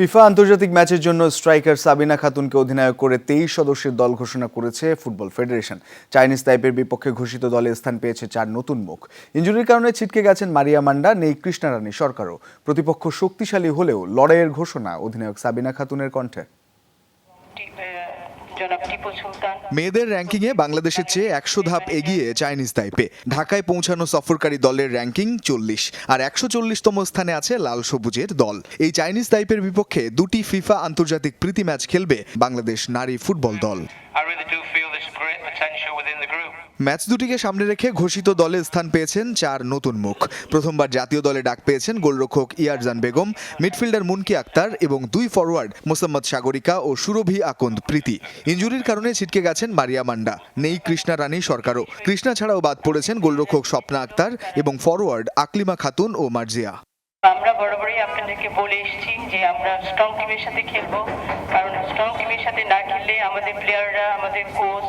FIFA আন্তর্জাতিক ম্যাচের জন্য স্ট্রাইকার সাবিনা খাতুনকে অধিনায়ক করে তেইশ সদস্যের দল ঘোষণা করেছে ফুটবল ফেডারেশন। চাইনিজ টাইপের বিপক্ষে ঘোষিত দলে স্থান পেয়েছে চার নতুন মুখ। ইঞ্জুরির কারণে ছিটকে গেছেন মারিয়া মান্ডা, নেই কৃষ্ণারানী সরকারও। প্রতিপক্ষ শক্তিশালী হলেও লড়াইয়ের ঘোষণা অধিনায়ক সাবিনা খাতুনের কণ্ঠে। মেয়েদের র্যাঙ্কিংয়ে বাংলাদেশের চেয়ে একশো ধাপ এগিয়ে চাইনিজ তাইপে। ঢাকায় পৌঁছানো সফরকারী দলের র্যাঙ্কিং চল্লিশ। আর একশো চল্লিশতম স্থানে আছে লাল সবুজের দল। এই চাইনিজ তাইপের বিপক্ষে দুটি ফিফা আন্তর্জাতিক প্রীতি ম্যাচ খেলবে বাংলাদেশ নারী ফুটবল দল। ম্যাচ দুটিকে সামনে রেখে ঘোষিত দলে স্থান পেয়েছেন চার নতুন মুখ। প্রথমবার জাতীয় দলে ডাক পেয়েছেন গোলরক্ষক ইয়ারজান বেগম, মিডফিল্ডার মুনকি আক্তার এবং দুই ফরওয়ার্ড মোসাম্মদ সাগরিকা ও সুরভি আকন্দ প্রীতি। ইঞ্জুরির কারণে ছিটকে গেছেন মারিয়া মান্ডা। নেই কৃষ্ণা রানী সরকারও। কৃষ্ণা ছাড়াও বাদ পড়েছেন গোলরক্ষক স্বপ্না আক্তার এবং ফরওয়ার্ড আকলিমা খাতুন ও মার্জিয়া। আমরা বরাবরই আপনাদেরকে বলে এসেছি যে আমরা স্ট্রং টিমের সাথে খেলব। কারণ স্ট্রং টিমের সাথে না খেললে আমাদের প্লেয়াররা আমাদের কোচ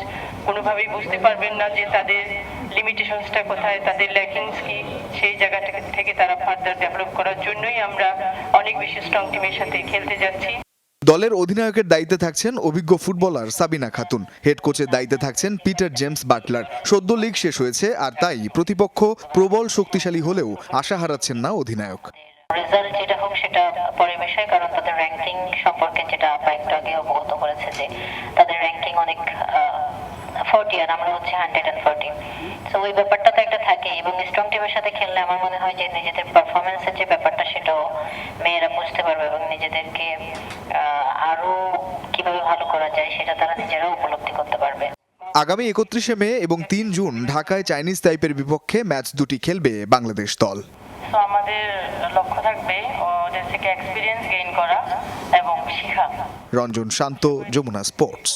কোনোভাবেই বুঝতে পারবেন না যে তাদের লিমিটেশনসটা কোথায় তাদের ল্যাকিংস কি সেই জায়গাটা থেকে তারা ফার্দার ডেভেলপ করার জন্যই আমরা অনেক বেশি স্ট্রং টিমের সাথে খেলতে যাচ্ছি। দলের অধিনায়কের দায়িত্বে থাকছেন অভিজ্ঞ ফুটবলার সাবিনা খাতুন। হেড কোচের দায়িত্বে থাকছেন পিটার জেমস বাটলার। সদ্য লিগ শেষ হয়েছে আর তাই প্রতিপক্ষ প্রবল শক্তিশালী হলেও আশা হারাচ্ছেন না অধিনায়ক। রেজাল্ট যেটা হোক সেটা পরের বিষয় কারণ তাদের র্যাঙ্কিং সম্পর্কে যেটা আপা একটু আগে অবগত করেছে যে ফোরটি আর আমরা হচ্ছে হান্ড্রেড অ্যান্ড ফোরটি তো ওই ব্যাপারটা তো একটা থাকে এবং স্ট্রং টিমের সাথে খেললে আমার মনে হয় যে নিজেদের পারফরমেন্সের যে ব্যাপারটা সেটাও মেয়েরা বুঝতে পারবে এবং নিজেদেরকে আহ, আরও কীভাবে ভালো করা যায় সেটা তারা নিজেরাও উপলব্ধি করতে পারবে। আগামী একত্রিশে মে এবং তিন জুন ঢাকায় চাইনিজ টাইপের বিপক্ষে ম্যাচ দুটি খেলবে বাংলাদেশ দল। তো আমাদের লক্ষ্য থাকবে ওদের থেকে এক্সপিরিয়েন্স গেইন করা এবং শেখা। রঞ্জন শান্ত যমুনা স্পোর্টস